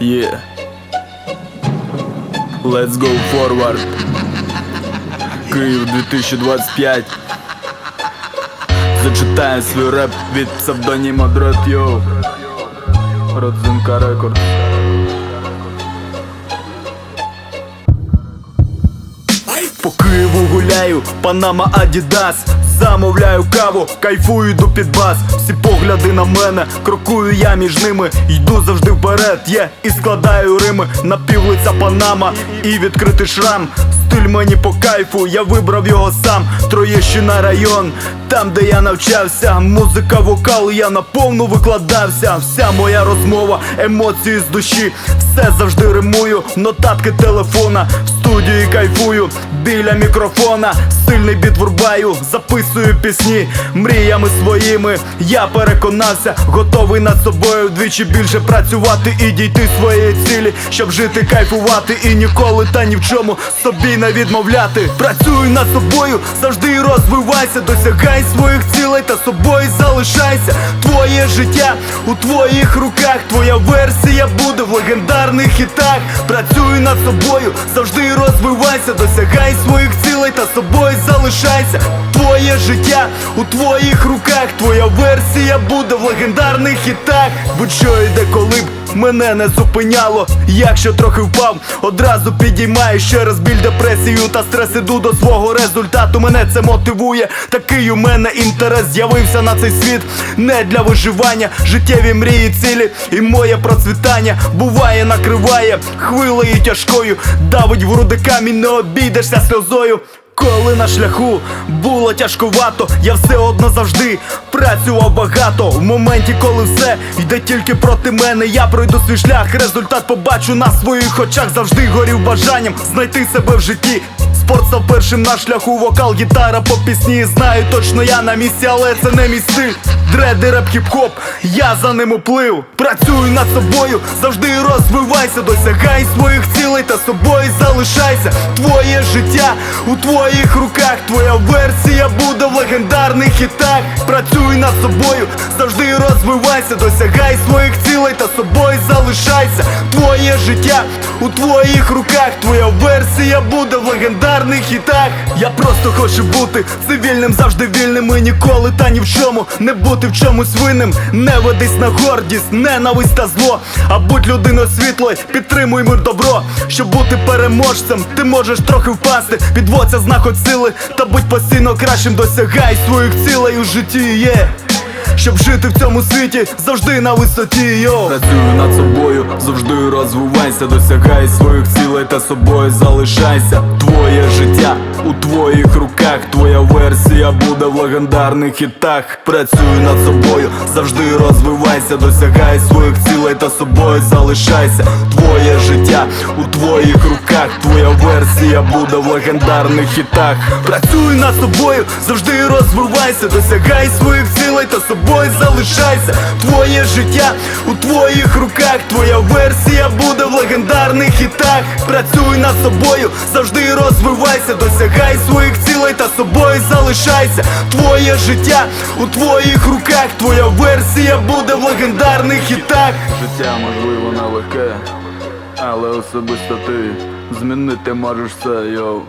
Yeah. Let's go forward. Київ 2025. Зачитаю свій реп від псевдоніма Дрот Йоу. Родзинка Рекорд. По Києву гуляю, Панама Адідас Замовляю каву, кайфую йду під бас Всі погляди на мене, крокую я між ними. Йду завжди вперед, є і складаю рими. Напівлиця Панама і відкритий шрам. Стиль мені по кайфу, я вибрав його сам. Троєщина район, там де я навчався. Музика, вокал, я наповну викладався. Вся моя розмова, емоції з душі. Все завжди римую, нотатки телефона. В студії кайфую, біля мікрофона. Сильний біт врубаю, записую пісні. Мріями своїми я переконався. Готовий над собою вдвічі більше працювати І дійти своєї цілі, щоб жити, кайфувати І ніколи та ні в чому собі не відмовляти. Працюй над собою, завжди розвивайся Досягай своїх цілей та собою залишайся. Твоє життя у твоїх руках Твоя версія буде в легендарних хітах. Працюй над собою, завжди розвивайся Досягай своїх цілей та собою залишайся. Твоє життя у твоїх руках. Твоя версія буде в легендарних хітах. Будь-що йде коли б мене не зупиняло Якщо трохи впав, одразу підіймаю ще раз біль депресію та стрес іду до свого результату. Мене це мотивує. Такий у мене інтерес з'явився на цей світ не для виживання, життєві мрії, цілі і моє процвітання буває, накриває хвилею тяжкою, давить в груди камінь, не обійдешся сльозою. Коли на шляху було тяжкувато, я все одно завжди працював багато. В моменті, коли все йде тільки проти мене, я пройду свій шлях, результат побачу на своїх очах. Завжди горів бажанням знайти себе в житті. Спорт став першим на шляху, вокал, гітара по пісні. Знаю точно я на місці, але це не мій стиль. Дреди, реп, хіп-хоп, я за ним уплив. Працюю над собою, завжди розвивайся, досягай своїх цілей та собою залишайся. Твоє життя у твоїх руках, твоя версія буде в легендарних хітах. Працюй над собою, завжди розвивайся, досягай своїх цілей та собою залишайся. Твоє життя у твоїх руках, твоя версія буде в легендарних хітах. Я просто хочу бути цивільним, завжди вільним і ніколи та ні в чому не бути в чомусь винним. Не ведись на гордість, ненависть та зло. А будь людиною світлою, підтримуй мир добро. Щоб бути переможцем, ти можеш трохи впасти. Підводься знаход сили, та будь постійно кращим, досягай своїх цілей у житті. є щоб жити в цьому світі завжди на висоті. Йо Працюю над собою, завжди розвивайся, досягай своїх цілей та собою залишайся. Твоє життя у твоїх руках, твоя версія буде в легендарних хітах. Працюю над собою, завжди розвивайся, досягай своїх цілей та собою залишайся. Твоє життя у твоїх руках, твоя версія буде в легендарних хітах. Працюй над собою, завжди розвивайся, досягай своїх цілей та собою залишайся. Твоє життя у твоїх руках, твоя версія буде в легендарних хітах. Працюй над собою, завжди розвивайся, досягай своїх цілей та собою залишайся. Твоє життя у твоїх руках, твоя версія буде в легендарних хітах. Життя можливо нелегке, але особисто ти змінити можеш все, йоу